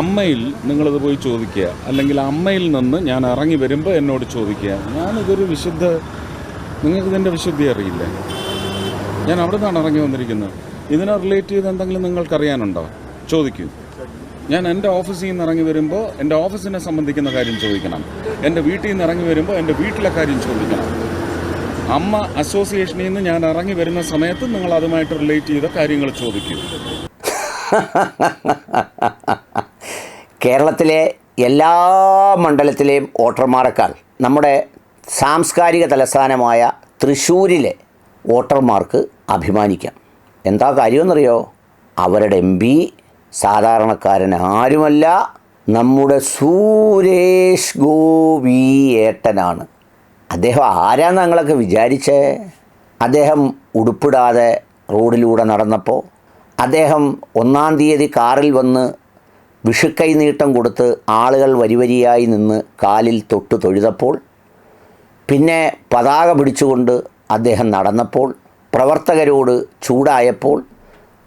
അമ്മയിൽ നിങ്ങളത് പോയി ചോദിക്കുക. അല്ലെങ്കിൽ അമ്മയിൽ നിന്ന് ഞാൻ ഇറങ്ങി വരുമ്പോൾ എന്നോട് ചോദിക്കുക. ഞാനിതൊരു വിശുദ്ധ നിങ്ങൾക്കിതിന്റെ വിശുദ്ധി അറിയില്ല? ഞാൻ അവിടെ നിന്നാണ് ഇറങ്ങി വന്നിരിക്കുന്നത്. ഇതിനെ റിലേറ്റ് ചെയ്ത് എന്തെങ്കിലും നിങ്ങൾക്കറിയാനുണ്ടോ? ചോദിക്കൂ. ഞാൻ എന്റെ ഓഫീസിൽ നിന്ന് ഇറങ്ങി വരുമ്പോൾ എന്റെ ഓഫീസിനെ സംബന്ധിക്കുന്ന കാര്യം ചോദിക്കണം. എന്റെ വീട്ടിൽ നിന്ന് ഇറങ്ങി വരുമ്പോൾ എന്റെ വീട്ടിലെ കാര്യം ചോദിക്കണം. അമ്മ അസോസിയേഷനിൽ നിന്ന് ഞാൻ ഇറങ്ങി വരുന്ന സമയത്ത് നിങ്ങൾ അതുമായിട്ട് റിലേറ്റ് ചെയ്ത കാര്യങ്ങൾ ചോദിക്കൂ. കേരളത്തിലെ എല്ലാ മണ്ഡലത്തിലെയും വോട്ടർമാരെക്കാൾ നമ്മുടെ സാംസ്കാരിക തലസ്ഥാനമായ തൃശ്ശൂരിലെ വോട്ടർമാർക്ക് അഭിമാനിക്കാം. എന്താ കാര്യമെന്നറിയോ? അവരുടെ എം പി സാധാരണക്കാരൻ ആരുമല്ല നമ്മുടെ സൂരേഷ് ഗോപി ഏട്ടനാണ് അദ്ദേഹം ആരാന്ന് ഞങ്ങളൊക്കെ വിചാരിച്ചേ? അദ്ദേഹം ഉടുപ്പിടാതെ റോഡിലൂടെ നടന്നപ്പോൾ അദ്ദേഹം ഒന്നാം തീയതി കാറിൽ വന്ന് വിഷുക്കൈ നീട്ടം കൊടുത്ത് ആളുകൾ വരിവരിയായി നിന്ന് കാലിൽ തൊട്ട് തൊഴുതപ്പോൾ പിന്നെ പതാക പിടിച്ചുകൊണ്ട് അദ്ദേഹം നടന്നപ്പോൾ പ്രവർത്തകരോട് ചൂടായപ്പോൾ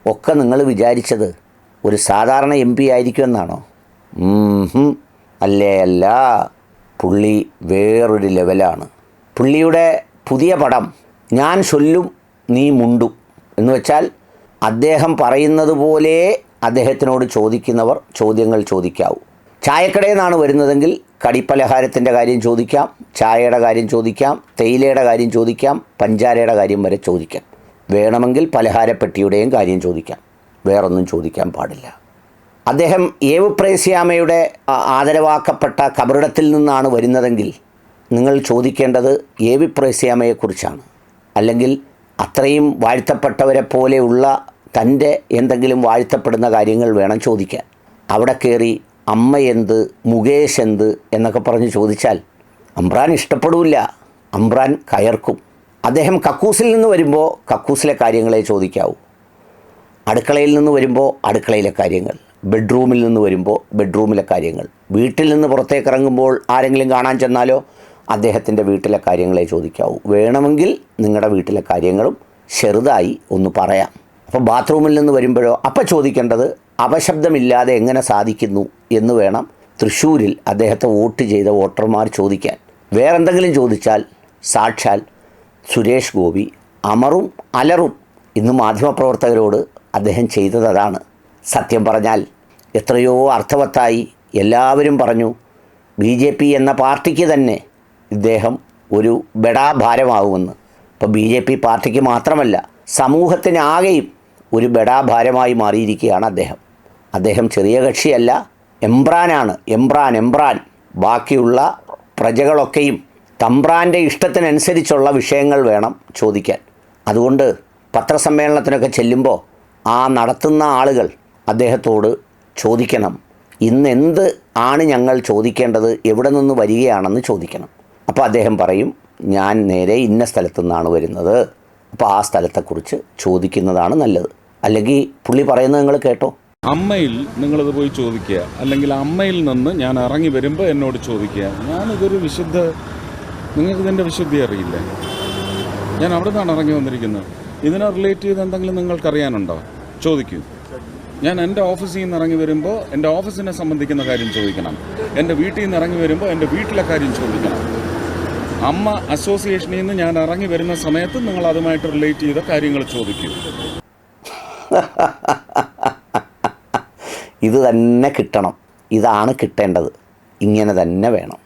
ഒക്കെ നിങ്ങൾ വിചാരിച്ചത് ഒരു സാധാരണ എം പി ആയിരിക്കുമെന്നാണോ? അല്ലേ അല്ല. പുള്ളി വേറൊരു ലെവലാണ്. പുള്ളിയുടെ പുതിയ പടം ഞാൻ ചൊല്ലും നീ മുണ്ടും എന്ന് വെച്ചാൽ അദ്ദേഹം പറയുന്നത് പോലെ അദ്ദേഹത്തിനോട് ചോദിക്കുന്നവർ ചോദ്യങ്ങൾ ചോദിക്കാവൂ. ചായക്കടയിൽ നിന്നാണ് വരുന്നതെങ്കിൽ കടിപ്പലഹാരത്തിന്റെ കാര്യം ചോദിക്കാം ചായയുടെ കാര്യം ചോദിക്കാം തേയിലയുടെ കാര്യം ചോദിക്കാം പഞ്ചാരയുടെ കാര്യം വരെ ചോദിക്കാം. വേണമെങ്കിൽ പലഹാരപ്പെട്ടിയുടെയും കാര്യം ചോദിക്കാം വേറൊന്നും ചോദിക്കാൻ പാടില്ല. അദ്ദേഹം ഏവ് പ്രേസ്യാമയുടെ ആദരവാക്കപ്പെട്ട കബറിടത്തിൽ നിന്നാണ് വരുന്നതെങ്കിൽ നിങ്ങൾ ചോദിക്കേണ്ടത് ഏവി പ്രേസ്യാമയെക്കുറിച്ചാണ്. അല്ലെങ്കിൽ അത്രയും വാഴ്ത്തപ്പെട്ടവരെ പോലെയുള്ള തന്റെ എന്തെങ്കിലും വാഴ്ത്തപ്പെടുന്ന കാര്യങ്ങൾ വേണം ചോദിക്കാൻ. അവിടെ കയറി അമ്മ എന്ത് മുകേഷ് എന്ത് എന്നൊക്കെ പറഞ്ഞ് ചോദിച്ചാൽ അമ്രാൻ ഇഷ്ടപ്പെടില്ല. അമ്രാൻ കയർക്കും. അദ്ദേഹം കക്കൂസിൽ നിന്ന് വരുമ്പോൾ കക്കൂസിലെ കാര്യങ്ങളെ ചോദിക്കാവൂ. അടുക്കളയിൽ നിന്ന് വരുമ്പോൾ അടുക്കളയിലെ കാര്യങ്ങൾ. ബെഡ്റൂമിൽ നിന്ന് വരുമ്പോൾ ബെഡ്റൂമിലെ കാര്യങ്ങൾ. വീട്ടിൽ നിന്ന് പുറത്തേക്ക് ഇറങ്ങുമ്പോൾ ആരെങ്കിലും കാണാൻ ചെന്നാലോ അദ്ദേഹത്തിന്റെ വീട്ടിലെ കാര്യങ്ങളെ ചോദിക്കാവൂ. വേണമെങ്കിൽ നിങ്ങളുടെ വീട്ടിലെ കാര്യങ്ങളും ചെറുതായി ഒന്ന് പറയാം. അപ്പോൾ ബാത്റൂമിൽ നിന്ന് വരുമ്പോഴോ അപ്പം ചോദിക്കേണ്ടത് അപശബ്ദമില്ലാതെ എങ്ങനെ സാധിക്കുന്നു എന്ന് വേണം തൃശ്ശൂരിൽ അദ്ദേഹത്തെ വോട്ട് ചെയ്ത വോട്ടർമാർ ചോദിക്കാൻ. വേറെന്തെങ്കിലും ചോദിച്ചാൽ സാക്ഷാൽ സുരേഷ് ഗോപി അമറും അലറും ഇന്ന് മാധ്യമപ്രവർത്തകരോട് അദ്ദേഹം ചെയ്തത് അതാണ്. സത്യം പറഞ്ഞാൽ എത്രയോ അർത്ഥവത്തായി എല്ലാവരും പറഞ്ഞു ബി ജെ പി എന്ന പാർട്ടിക്ക് തന്നെ ഇദ്ദേഹം ഒരു ബെടാഭാരമാവുമെന്ന്. ഇപ്പോൾ ബി ജെ പി പാർട്ടിക്ക് മാത്രമല്ല സമൂഹത്തിനാകെയും ഒരു ബെടാ ഭാരമായി മാറിയിരിക്കുകയാണ് അദ്ദേഹം. അദ്ദേഹം ചെറിയ കക്ഷിയല്ല എംബ്രാനാണ്. എംബ്രാൻ എംബ്രാൻ. ബാക്കിയുള്ള പ്രജകളൊക്കെയും തമ്പ്രാന്റെ ഇഷ്ടത്തിനനുസരിച്ചുള്ള വിഷയങ്ങൾ വേണം ചോദിക്കാൻ. അതുകൊണ്ട് പത്രസമ്മേളനത്തിനൊക്കെ ചെല്ലുമ്പോൾ ആ നടത്തുന്ന ആളുകൾ അദ്ദേഹത്തോട് ചോദിക്കണം ഇന്ന് എന്ത് ആണ് ഞങ്ങൾ ചോദിക്കേണ്ടത് എവിടെ നിന്ന് വരികയാണെന്ന് ചോദിക്കണം. അപ്പോൾ അദ്ദേഹം പറയും ഞാൻ നേരെ ഇന്ന സ്ഥലത്തു നിന്നാണ് വരുന്നത്. അപ്പോൾ ആ സ്ഥലത്തെക്കുറിച്ച് ചോദിക്കുന്നതാണ് നല്ലത്. അല്ലെങ്കിൽ പുള്ളി പറയുന്നത് നിങ്ങൾ കേട്ടോ. അമ്മയിൽ നിങ്ങളത് പോയി ചോദിക്കുക. അല്ലെങ്കിൽ അമ്മയിൽ നിന്ന് ഞാൻ ഇറങ്ങി വരുമ്പോൾ എന്നോട് ചോദിക്കുക. ഞാനിതൊരു വിശുദ്ധ നിങ്ങൾക്ക് ഇതിന്റെ വിശുദ്ധി അറിയില്ല? ഞാൻ അവിടെ നിന്നാണ് ഇറങ്ങി വന്നിരിക്കുന്നത്. ഇതിനെ റിലേറ്റ് ചെയ്ത് എന്തെങ്കിലും നിങ്ങൾക്കറിയാനുണ്ടോ? ചോദിക്കൂ. ഞാൻ എന്റെ ഓഫീസിൽ നിന്ന് ഇറങ്ങി വരുമ്പോൾ എന്റെ ഓഫീസിനെ സംബന്ധിക്കുന്ന കാര്യം ചോദിക്കണം. എന്റെ വീട്ടിൽ നിന്ന് ഇറങ്ങി വരുമ്പോൾ എന്റെ വീട്ടിലെ കാര്യം ചോദിക്കണം. അമ്മ അസോസിയേഷനിൽ നിന്ന് ഞാൻ ഇറങ്ങി വരുന്ന സമയത്ത് നിങ്ങൾ അതുമായിട്ട് റിലേറ്റ് ചെയ്ത കാര്യങ്ങൾ ചോദിക്കൂ. ഇത് തന്നെ കിട്ടണം. ഇതാണ് കിട്ടേണ്ടത്. ഇങ്ങനെ തന്നെ വേണം.